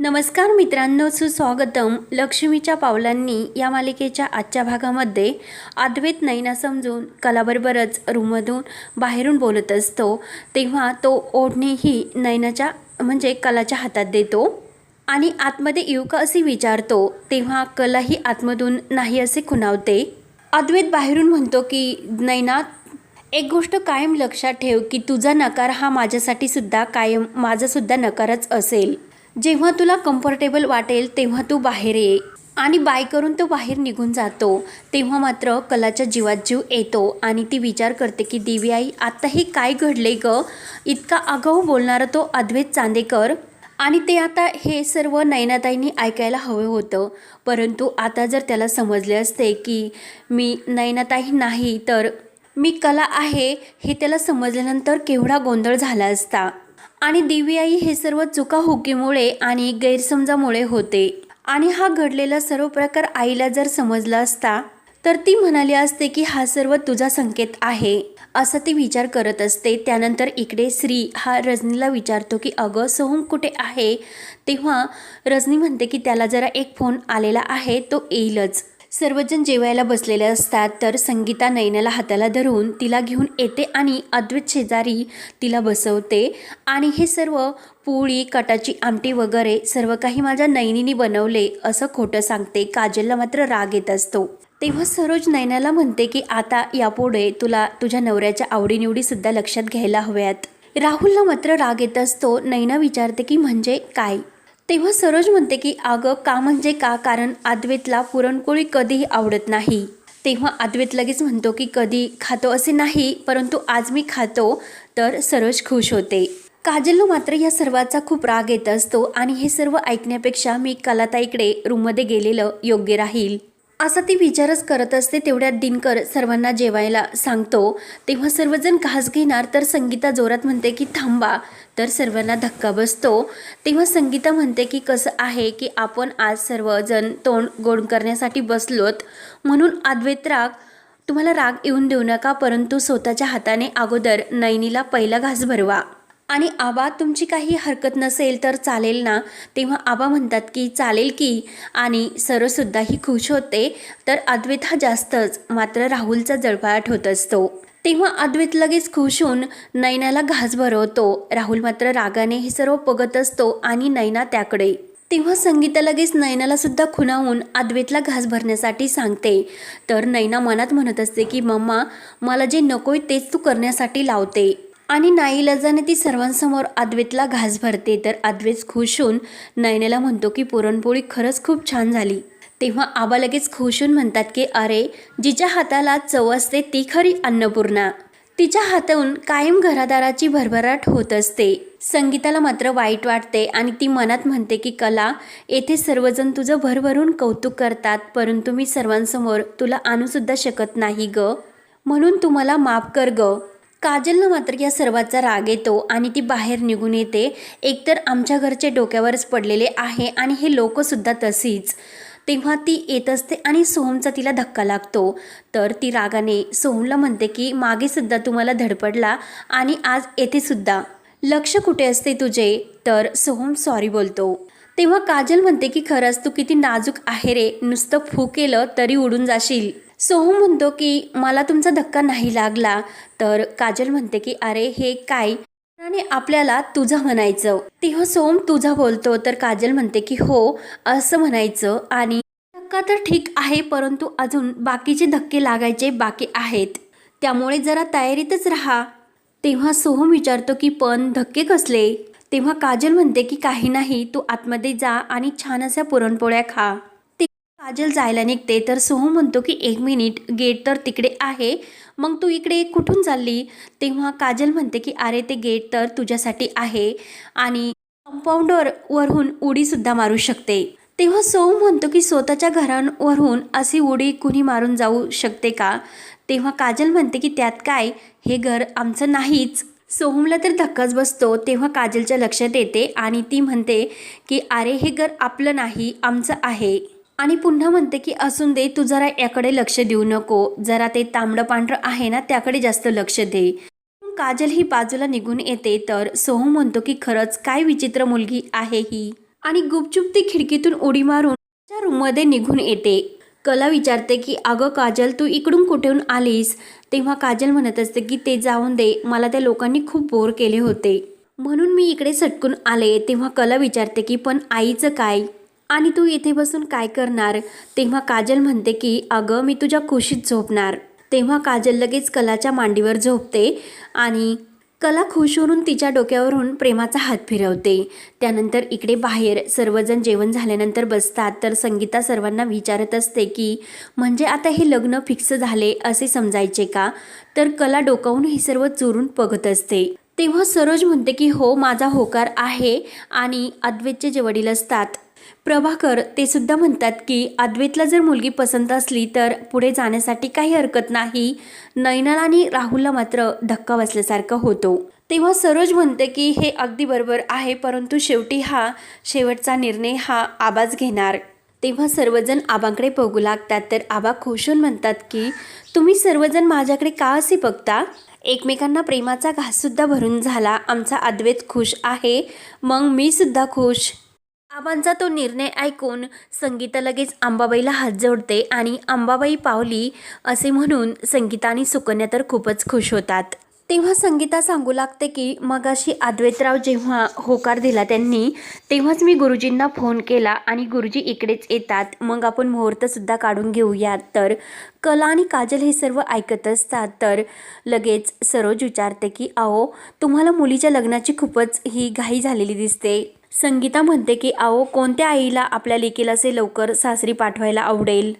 नमस्कार मित्रांनो सुस्वागतम. लक्ष्मीच्या पावलांनी या मालिकेच्या आजच्या भागामध्ये अद्वैत नैना समजून कलाबरोबरच रूममधून बाहेरून बोलत असतो तेव्हा तो ओढणेही नैनाच्या म्हणजे कलाच्या हातात देतो आणि आतमध्ये येऊ का असे विचारतो तेव्हा कलाही आतमधून नाही असे खुणावते. अद्वैत बाहेरून म्हणतो की नैना एक गोष्ट कायम लक्षात ठेव की तुझा नकार हा माझ्यासाठी सुद्धा कायम माझासुद्धा नकारच असेल. जेव्हा तुला कम्फर्टेबल वाटेल तेव्हा तू बाहेर ये. आणि बाय करून तो बाहेर निघून जातो. तेव्हा मात्र कलाच्या जीवात जीव येतो आणि ती विचार करते की दिवी आई आत्ताही हे काय घडले ग? इतका आगाऊ बोलणारा तो अद्वैत चांदेकर. आणि ते आता हे सर्व नयनाताईंनी ऐकायला हवं होतं. परंतु आता जर त्याला समजले असते की मी नयनाताई नाही तर मी कला आहे हे त्याला समजल्यानंतर केवढा गोंधळ झाला असता? आणि दिव्याई हे सर्व चुकाहुकीमुळे आणि गैरसमजामुळे होते. आणि हा घडलेला सर्व प्रकार आईला जर समजला असता तर ती म्हणाली असते की हा सर्व तुझा संकेत आहे असं ती विचार करत असते. त्यानंतर इकडे श्री हा रजनीला विचारतो की अगं सोहम कुठे आहे? तेव्हा रजनी म्हणते की त्याला जरा एक फोन आलेला आहे तो येईलच. सर्वजण जेवायला बसलेले असतात तर संगीता नैनाला हाताला धरून तिला घेऊन येते आणि अद्वैत शेजारी तिला बसवते. आणि हे सर्व पोळी कटाची आमटी वगैरे सर्व काही माझ्या नयनीने बनवले असं खोटं सांगते. काजलला मात्र राग येत असतो. तेव्हा सरोज नैनाला म्हणते की आता यापुढे तुला तुझ्या नवऱ्याच्या आवडीनिवडीसुद्धा लक्षात घ्यायला हव्यात. राहुलला मात्र राग येत असतो. नैना विचारते की म्हणजे काय? तेव्हा सरोज म्हणते की अगं का म्हणजे का? कारण अद्वैतला पुरणपोळी कधीही आवडत नाही. तेव्हा अद्वैत लगेच म्हणतो की कधी खातो असे नाही परंतु आज मी खातो. तर सरोज खुश होते. काजलला मात्र या सर्वाचा खूप राग येत असतो आणि हे सर्व ऐकण्यापेक्षा मी कलाताईकडे रूममध्ये गेलेलं योग्य राहील. असा ती विचारच करत असते तेवढ्यात दिनकर सर्वांना जेवायला सांगतो. तेव्हा सर्वजण घास घेणार तर संगीता जोरात म्हणते की थांबा. तर सर्वांना धक्का बसतो. तेव्हा संगीता म्हणते की कसं आहे की आपण आज सर्वजण तोंड गोड करण्यासाठी बसलोत? म्हणून अद्वैत राग तुम्हाला राग येऊन देऊ नका परंतु स्वतःच्या हाताने अगोदर नैनीला पहिला घास भरवा. आणि आबा तुमची काही हरकत नसेल तर चालेल ना? तेव्हा आबा म्हणतात की चालेल की. आणि सरसुद्धाही खुश होते. तर अद्वैत हा जास्तच मात्र राहुलचा जळपाट होत असतो. तेव्हा अद्वैत लगेच खुश होऊन नैनाला घास भरवतो. राहुल मात्र रागाने हे सर्व बघत असतो आणि नैना त्याकडे. तेव्हा संगीता लगेच नैनाला सुद्धा खुणावून अद्वैतला घास भरण्यासाठी सांगते. तर नैना मनात म्हणत असते की मम्मा मला जे नकोय तेच तू करण्यासाठी लावते. आणि नाईलाजाने ती सर्वांसमोर आद्वेतला घास भरते तर आद्वेत खुश होऊन नयनेला म्हणतो की पुरणपोळी खरंच खूप छान झाली. तेव्हा आबा लगेच खुश होऊन म्हणतात की अरे जिच्या हाताला चव असते ती खरी अन्नपूर्णा. तिच्या हातून कायम घरादाराची भरभराट होत असते. संगीताला मात्र वाईट वाटते आणि ती मनात म्हणते की कला येथे सर्वजण तुझं भरभरून कौतुक करतात परंतु मी सर्वांसमोर तुला आणूसुद्धा शकत नाही ग. म्हणून तू मला माफ कर ग. काजलनं मात्र या सर्वाचा राग येतो आणि ती बाहेर निघून येते. एकतर आमच्या घरचे डोक्यावरच पडलेले आहे आणि हे लोकसुद्धा तशीच. तेव्हा ती येत असते आणि सोहमचा तिला धक्का लागतो. तर ती रागाने सोहमला म्हणते की मागेसुद्धा तुम्हाला धडपडला आणि आज येथेसुद्धा लक्ष कुठे असते तुझे? तर सोहम सॉरी बोलतो. तेव्हा काजल म्हणते की खरंच तू किती नाजूक आहे रे. नुसतं फू केलं तरी उडून जाशील. सोहम म्हणतो की मला तुमचा धक्का नाही लागला. तर काजल म्हणते की अरे हे काय? आणि आपल्याला तुझं म्हणायचं. तेव्हा सोहम तुझा बोलतो तर काजल म्हणते की हो असं म्हणायचं आणि धक्का तर ठीक आहे परंतु अजून बाकीचे धक्के लागायचे बाकी आहेत. त्यामुळे जरा तयारीतच राहा. तेव्हा सोहम विचारतो की पण धक्के कसले? तेव्हा काजल म्हणते की काही नाही तू आतमध्ये जा आणि छान अशा पुरणपोळ्या खा. काजल जायला निघते तर सोहम म्हणतो की एक मिनिट गेट तर तिकडे आहे. मग तू इकडे कुठून चालली? तेव्हा काजल म्हणते की अरे ते गेट तर तुझ्यासाठी आहे आणि कंपाऊंडर वरून उडीसुद्धा मारू शकते. तेव्हा सोहम म्हणतो की स्वतःच्या घरांवरून अशी उडी कुणी मारून जाऊ शकते का? तेव्हा काजल म्हणते की त्यात काय? हे घर आमचं नाहीच. सोहमला तर धक्काच बसतो तेव्हा काजलच्या लक्षात येते आणि ती म्हणते की अरे हे घर आपलं नाही आमचं आहे. आणि पुन्हा म्हणते की असून दे तू जरा याकडे लक्ष देऊ नको. जरा ते तांबडं पांढरं आहे ना त्याकडे जास्त लक्ष दे. काजल ही बाजूला निघून येते तर सोहम म्हणतो की खरंच काय विचित्र मुलगी आहे ही. आणि गुपचूप ती खिडकीतून उडी मारून त्या रूममध्ये निघून येते. कला विचारते की अगं काजल तू इकडून कुठेहून आलीस? तेव्हा काजल म्हणत असते की ते जाऊन दे मला त्या लोकांनी खूप बोर केले होते. म्हणून मी इकडे सटकून आले तेव्हा कला विचारते की पण आईचं काय? आणि तू इथे बसून काय करणार? तेव्हा काजल म्हणते की अगं मी तुझ्या खुशीत झोपणार. तेव्हा काजल लगेच कलाच्या मांडीवर झोपते आणि कला खुश होऊन तिच्या डोक्यावरून प्रेमाचा हात फिरवते. त्यानंतर इकडे बाहेर सर्वजण जेवण झाल्यानंतर बसतात. तर संगीता सर्वांना विचारत असते की म्हणजे आता हे लग्न फिक्स झाले असे समजायचे का? तर कला डोकावून हे सर्व चोरून बघत असते. तेव्हा सरोज म्हणते की हो माझा होकार आहे आणि अद्वैतचे जे वडील असतात प्रभाकर ते सुद्धा म्हणतात की अद्वैतला जर मुलगी पसंत असली तर पुढे जाण्यासाठी काही हरकत नाही. नैनाला आणि राहुलला मात्र धक्का बसल्यासारखं होतो. तेव्हा सरोज म्हणते की हे अगदी बरोबर आहे परंतु शेवटी हा शेवटचा निर्णय हा आबाज घेणार. तेव्हा सर्वजण आबांकडे बघू लागतात तर आबा खुशून म्हणतात की तुम्ही सर्वजण माझ्याकडे का असे बघता? एकमेकांना प्रेमाचा घाससुद्धा भरून झाला. आमचा अद्वैत खुश आहे. मग मी सुद्धा खुश. आबांचा तो निर्णय ऐकून संगीता लगेच अंबाबाईला हात जोडते आणि अंबाबाई पावली असे म्हणून संगीता आणि सुकन्या तर खूपच खुश होतात. तेव्हा संगीता सांगू लागते की मगाशी अद्वैतराव जेव्हा होकार दिला त्यांनी तेव्हाच मी गुरुजींना फोन केला आणि गुरुजी इकडेच येतात. मग आपण मुहूर्तसुद्धा काढून घेऊयात. तर कला आणि काजल हे सर्व ऐकत असतात. तर लगेच सरोज विचारते की अहो तुम्हाला मुलीच्या लग्नाची खूपच ही घाई झालेली दिसते. संगीता म्हणते की अहो कोणत्या आईला आपल्या लेकीला असे लवकर सासरी पाठवायला आवडेल?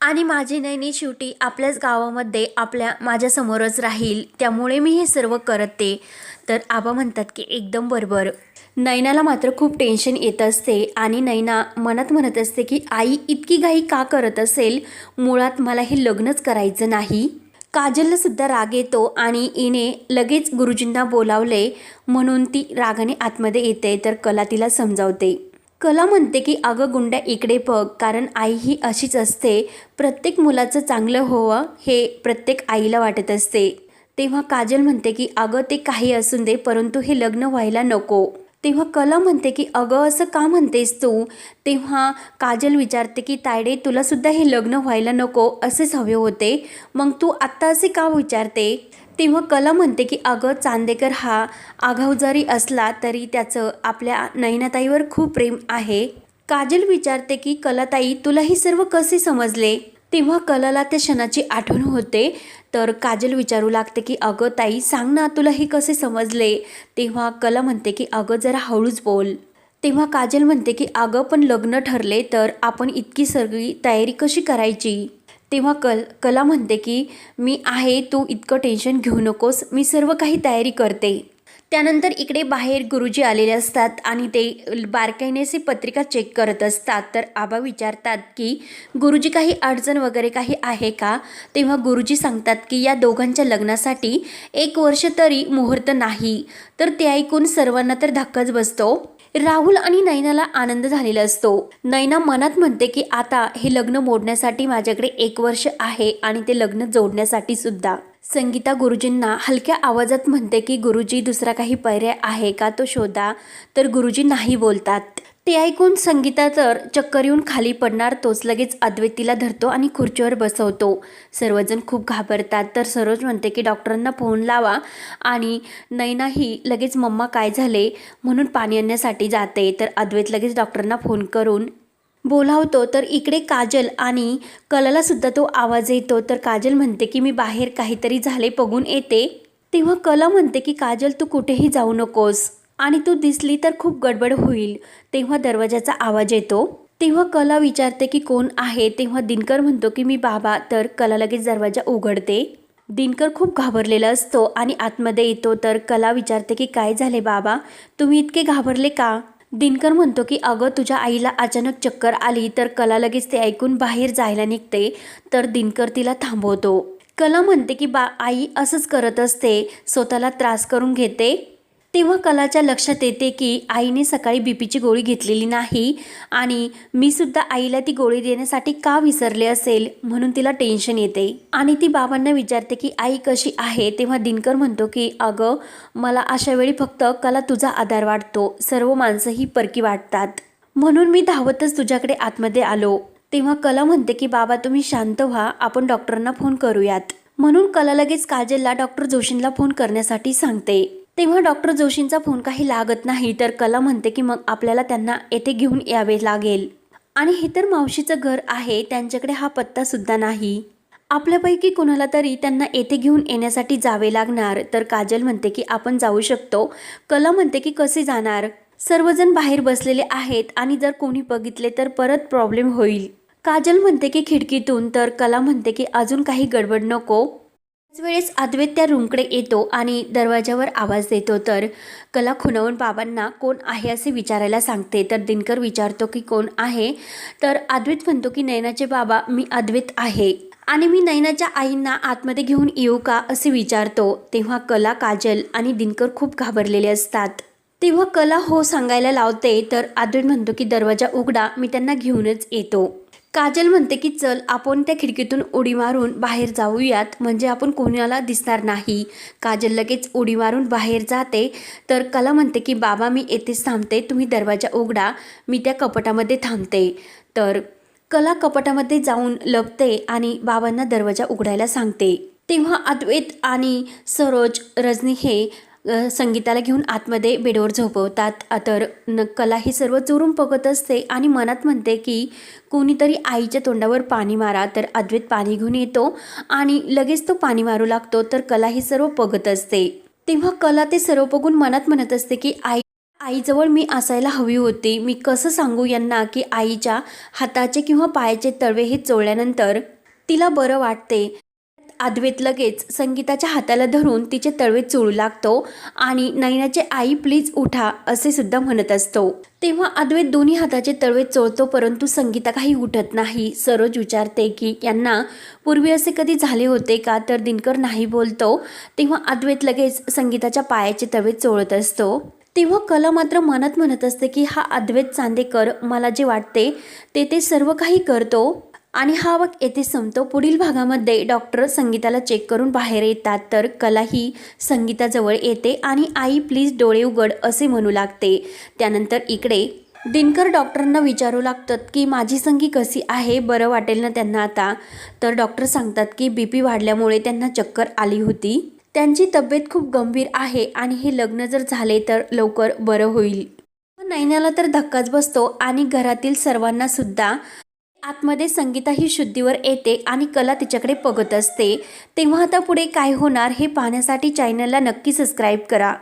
आणि माझी नैनी शेवटी आपल्याच गावामध्ये आपल्या माझ्यासमोरच राहील. त्यामुळे मी हे सर्व करते. तर आबा म्हणतात की एकदम बरोबर. नैनाला मात्र खूप टेन्शन येत असते आणि नैना मनात म्हणत असते की आई इतकी घाई का करत असेल? मुळात मला हे लग्नच करायचं नाही. काजलला सुद्धा राग येतो आणि इने लगेच गुरुजींना बोलावले म्हणून ती रागाने आतमध्ये येते तर कला तिला समजावते. कला म्हणते की अगं गुंड्या इकडे बघ कारण आई ही अशीच असते. प्रत्येक मुलाचं चांगलं होवं हे प्रत्येक आईला वाटत असते. तेव्हा काजल म्हणते की अगं ते काही असून दे परंतु हे लग्न व्हायला नको. तेव्हा कला म्हणते की अगं असं का म्हणतेस तू? तेव्हा काजल विचारते की तायडे तुलासुद्धा हे लग्न व्हायला नको असेच हवे होते. मग तू आत्ता असे का विचारते? तेव्हा कला म्हणते की अगं चांदेकर हा आघाव जरी असला तरी त्याचं आपल्या नयनाताईवर खूप प्रेम आहे. काजल विचारते की कलाताई तुला हे सर्व कसे समजले? तेव्हा कलाला त्या क्षणाची आठवण होते. तर काजल विचारू लागते की अगं ताई सांग ना तुला हे कसे समजले? तेव्हा कला म्हणते की अगं जरा हळूच बोल. तेव्हा काजल म्हणते की अगं पण लग्न ठरले तर आपण इतकी सगळी तयारी कशी करायची? तेव्हा कल कला म्हणते की मी आहे तू इतकं टेन्शन घेऊ नकोस मी सर्व काही तयारी करते. त्यानंतर इकडे बाहेर गुरुजी आलेले असतात आणि ते बारकाईनेची पत्रिका चेक करत असतात. तर आबा विचारतात की गुरुजी काही अडचण वगैरे काही आहे का? तेव्हा गुरुजी सांगतात की या दोघांच्या लग्नासाठी एक वर्ष तरी मुहूर्त नाही. तर ते ऐकून सर्वांना तर धक्काच बसतो. राहुल आणि नैनाला आनंद झालेला असतो. नैना मनात म्हणते की आता हे लग्न मोडण्यासाठी माझ्याकडे एक वर्ष आहे आणि ते लग्न जोडण्यासाठी सुद्धा. संगीता गुरुजींना हलक्या आवाजात म्हणते की गुरुजी दुसरा काही पर्याय आहे का तो शोधा. तर गुरुजी नाही बोलतात. ते ऐकून संगीता तर चक्कर येऊन खाली पडणार तोच लगेच अद्वैतीला धरतो आणि खुर्चीवर बसवतो. सर्वजण खूप घाबरतात तर सरोज म्हणते की डॉक्टरांना फोन लावा आणि नैनाही लगेच मम्मा काय झाले म्हणून पाणी आणण्यासाठी जाते. तर अद्वैत लगेच डॉक्टरांना फोन करून बोलावतो तर इकडे काजल आणि कलालासुद्धा तो आवाज येतो. तर काजल म्हणते की मी बाहेर काहीतरी झाले बघून येते. तेव्हा कला म्हणते की काजल तू कुठेही जाऊ नकोस. आणि तू दिसली तर खूप गडबड होईल. तेव्हा दरवाजाचा आवाज येतो. तेव्हा कला विचारते की कोण आहे? तेव्हा दिनकर म्हणतो की मी बाबा. तर कला लगेच दरवाजा उघडते. दिनकर खूप घाबरलेला असतो आणि आतमध्ये येतो. तर कला विचारते की काय झाले बाबा? तुम्ही इतके घाबरले का? दिनकर म्हणतो की अगं तुझ्या आईला अचानक चक्कर आली तर कला लगेच ते ऐकून बाहेर जायला निघते. तर दिनकर तिला थांबवतो. कला म्हणते की बा आई असंच करत असते. स्वतःला त्रास करून घेते. तेव्हा कलाच्या लक्षात येते की आईने सकाळी बीपीची गोळी घेतलेली नाही आणि मी सुद्धा आईला ती गोळी देण्यासाठी का विसरले असेल म्हणून तिला टेन्शन येते. आणि ती बाबांना विचारते की आई कशी आहे? तेव्हा दिनकर म्हणतो की अगं मला अशा वेळी फक्त कला तुझा आधार वाटतो. सर्व माणसंही परकी वाटतात. म्हणून मी धावतच तुझ्याकडे आतमध्ये आलो. तेव्हा कला म्हणते की बाबा तुम्ही शांत व्हा. आपण डॉक्टरांना फोन करूयात. म्हणून कला लगेच काजलला डॉक्टर जोशींना फोन करण्यासाठी सांगते. तेव्हा डॉक्टर जोशींचा फोन काही लागत नाही तर कला म्हणते की मग आपल्याला त्यांना येथे घेऊन यावे लागेल. आणि हे तर मावशीचं घर आहे त्यांच्याकडे हा पत्ता सुद्धा नाही. आपल्यापैकी कोणाला तरी त्यांना येथे घेऊन येण्यासाठी जावे लागणार तर काजल म्हणते की आपण जाऊ शकतो. कला म्हणते की कसे जाणार? सर्वजण बाहेर बसलेले आहेत आणि जर कोणी बघितले तर परत प्रॉब्लेम होईल. काजल म्हणते की खिडकीतून तर कला म्हणते की अजून काही गडबड नको. त्याच वेळेस अद्वैत त्या रूमकडे येतो आणि दरवाजावर आवाज देतो. तर कला खुनावून बाबांना कोण आहे असे विचारायला सांगते. तर दिनकर विचारतो की कोण आहे? तर अद्वैत म्हणतो की नयनाचे बाबा मी अद्वैत आहे. आणि मी नयनाच्या आईंना आतमध्ये घेऊन येऊ का? असे विचारतो. तेव्हा कला काजल आणि दिनकर खूप घाबरलेले असतात. तेव्हा कला हो सांगायला लावते. तर अद्वैत म्हणतो की दरवाजा उघडा मी त्यांना घेऊनच येतो. काजल म्हणते की चल आपण त्या खिडकीतून उडी मारून बाहेर जाऊयात. म्हणजे आपण कोणाला दिसणार नाही. काजल लगेच उडी मारून बाहेर जाते. तर कला म्हणते की बाबा मी येथेच थांबते. तुम्ही दरवाजा उघडा. मी त्या कपाटामध्ये थांबते. तर कला कपाटामध्ये जाऊन लपते आणि बाबांना दरवाजा उघडायला सांगते. तेव्हा अद्वैत आणि सरोज रजनी हे संगीताला घेऊन आतमध्ये बेडवर झोपवतात. तर न कला ही सर्व चोरून बघत असते आणि मनात म्हणते की कोणीतरी आईच्या तोंडावर पाणी मारा तर अद्वैत पाणी घेऊन येतो आणि लगेच तो पाणी मारू लागतो तर कला ही सर्व बघत असते. तेव्हा कला ते सर्व बघून मनात म्हणत असते की आई आईजवळ मी असायला हवी होती. मी कसं सांगू यांना की आईच्या हाताचे किंवा पायाचे तळवे हे चोळल्यानंतर तिला बरं वाटते. अद्वैत लगेच संगीताच्या हाताला धरून तिचे तळवे चोळू लागतो आणि नैनाचे आई प्लीज उठा असे सुद्धा म्हणत असतो. तेव्हा अद्वैत दोन्ही हाताचे तळवे चोळतो परंतु संगीता काही उठत नाही. सरोज विचारते की यांना पूर्वी असे कधी झाले होते का? तर दिनकर नाही बोलतो. तेव्हा अद्वैत लगेच संगीताच्या पायाचे तळवे चोळत असतो. तेव्हा कला मात्र मनात म्हणत असते की हा अद्वैत चांदेकर मला जे वाटते ते ते सर्व काही करतो. आणि हा वक येथे संपतो. पुढील भागामध्ये डॉक्टर संगीताला चेक करून बाहेर येतात. तर कला ही संगीताजवळ येते आणि आई प्लीज डोळे उघड असे म्हणू लागते. त्यानंतर इकडे दिनकर डॉक्टरांना विचारू लागतात की माझी संगी कशी आहे? बरं वाटेल ना त्यांना आता? तर डॉक्टर सांगतात की बी पी वाढल्यामुळे त्यांना चक्कर आली होती. त्यांची तब्येत खूप गंभीर आहे आणि हे लग्न जर झाले तर लवकर बरं होईल. नैनाला तर धक्काच बसतो आणि घरातील सर्वांना सुद्धा आतमध्ये संगीता ही शुद्धीवर येते आणि कला तिच्याकडे बघत असते. तेव्हा आता पुढे काय होणार हे पाहण्यासाठी चॅनलला नक्की सबस्क्राईब करा.